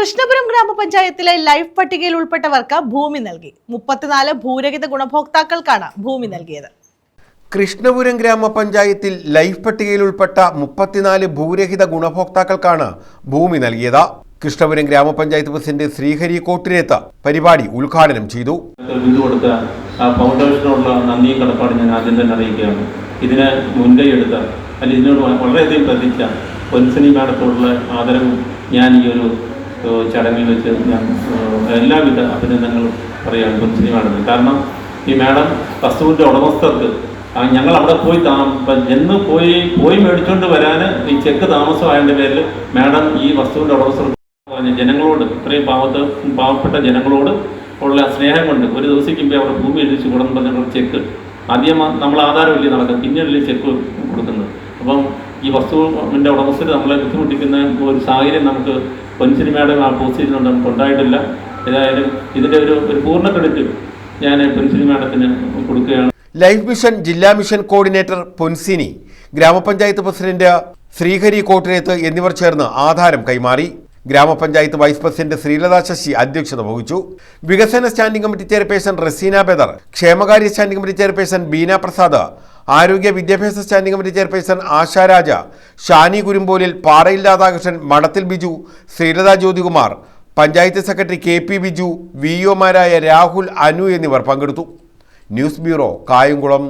കൃഷ്ണപുരം ഗ്രാമപഞ്ചായത്തിലെ ലൈഫ് പട്ടികയിൽ ഉൾപ്പെട്ടവർക്ക് ഭൂമി നൽകി. മുപ്പത്തിനാല് ഭൂരഹിത ഗുണഭോക്താക്കൾക്കാണ് ഭൂമി നൽകിയത്. കൃഷ്ണപുരം ഗ്രാമപഞ്ചായത്തിൽ ലൈഫ് പട്ടികയിൽ ഉൾപ്പെട്ട മുപ്പത്തിനാല് ഭൂരഹിത ഗുണഭോക്താക്കൾക്കാണ് ഭൂമി നൽകിയത്. കൃഷ്ണപുരം ഗ്രാമപഞ്ചായത്ത് പ്രസിഡന്റ് ശ്രീഹരി കോട്ടിരേത്ത് പരിപാടി ഉദ്ഘാടനം ചെയ്തു. കൊടുത്ത ഫൗണ്ടേഷനോടുള്ള നന്ദിയും കടപ്പാട് ഞാൻ ആദ്യം തന്നെ അറിയിക്കുകയാണ്. ഇതിന് മുൻകൈ എടുത്ത അല്ല ഇതിനോട് വളരെയധികം പ്രതിച്ച പൊൻസനി മാഡത്തോടുള്ള ആദരവും ഞാൻ ഈ ഒരു ചടങ്ങിൽ വെച്ച് ഞാൻ എല്ലാവിധ അഭിനന്ദനങ്ങളും പറയാൻ മാഡത്തിന് കാരണം ഈ മാഡം വസ്തുവിന്റെ ഉടമസ്ഥർക്ക് ഞങ്ങൾ അവിടെ പോയി താമ എന്ന് പോയി പോയി മേടിച്ചുകൊണ്ട് വരാൻ ഈ ചെക്ക് താമസമായതിന്റെ പേരിൽ മാഡം ഈ വസ്തുവിന്റെ ഉടമസ്ഥർക്ക് ജനങ്ങളോട് ഇത്രയും പാവത്ത് പാവപ്പെട്ട ജനങ്ങളോട് ഉള്ള സ്നേഹം കൊണ്ട് ഒരു ദിവസിക്കുമ്പോൾ അവിടെ ഭൂമി എഴുതിച്ച് കൊടുക്കണം പറഞ്ഞിട്ടുള്ള ചെക്ക്. ആദ്യം നമ്മൾ ആധാരമില്ലേ നടക്കും പിന്നീടല്ലേ ചെക്ക് കൊടുക്കുന്നത്. അപ്പം ഈ വസ്തുവിന്റെ ഉടമസ്ഥർ നമ്മളെ ബുദ്ധിമുട്ടിക്കുന്ന ഒരു സാഹചര്യം നമുക്ക് പൊൻസിനിമയുടെ ആ പോസ്റ്റ് ചെയ്തുകൊണ്ട് നമുക്ക് ഉണ്ടായിട്ടില്ല. ഏതായാലും ഇതിന്റെ ഒരു ഒരു പൂർണ ക്രെഡിറ്റ് ഞാൻ പൊൻസിനി മാഡത്തിന് കൊടുക്കുകയാണ്. ലൈഫ് മിഷൻ ജില്ലാ മിഷൻ കോർഡിനേറ്റർ പൊൻസിനി ഗ്രാമപഞ്ചായത്ത് പ്രസിഡന്റ് ശ്രീഹരി കോട്ടിനേത്ത് എന്നിവർ ചേർന്ന് ആധാരം കൈമാറി. ഗ്രാമപഞ്ചായത്ത് വൈസ് പ്രസിഡന്റ് ശ്രീലത ശശി അധ്യക്ഷത വഹിച്ചു. വികസന standing committee chairperson Raseena Badar ക്ഷേമകാര്യ standing committee chairperson Beena Prasad ആരോഗ്യ വിദ്യാഭ്യാസ standing committee chairperson Asharaja Shani കുരുമ്പോലിൽ പാറയിൽ രാധാകൃഷ്ണൻ മഠത്തിൽ Biju Sreelatha Jyothikumar panchayat secretary K P Biju V ഒമാരായ Rahul Anu എന്നിവർ പങ്കെടുത്തു. News bureau Kayamkulam.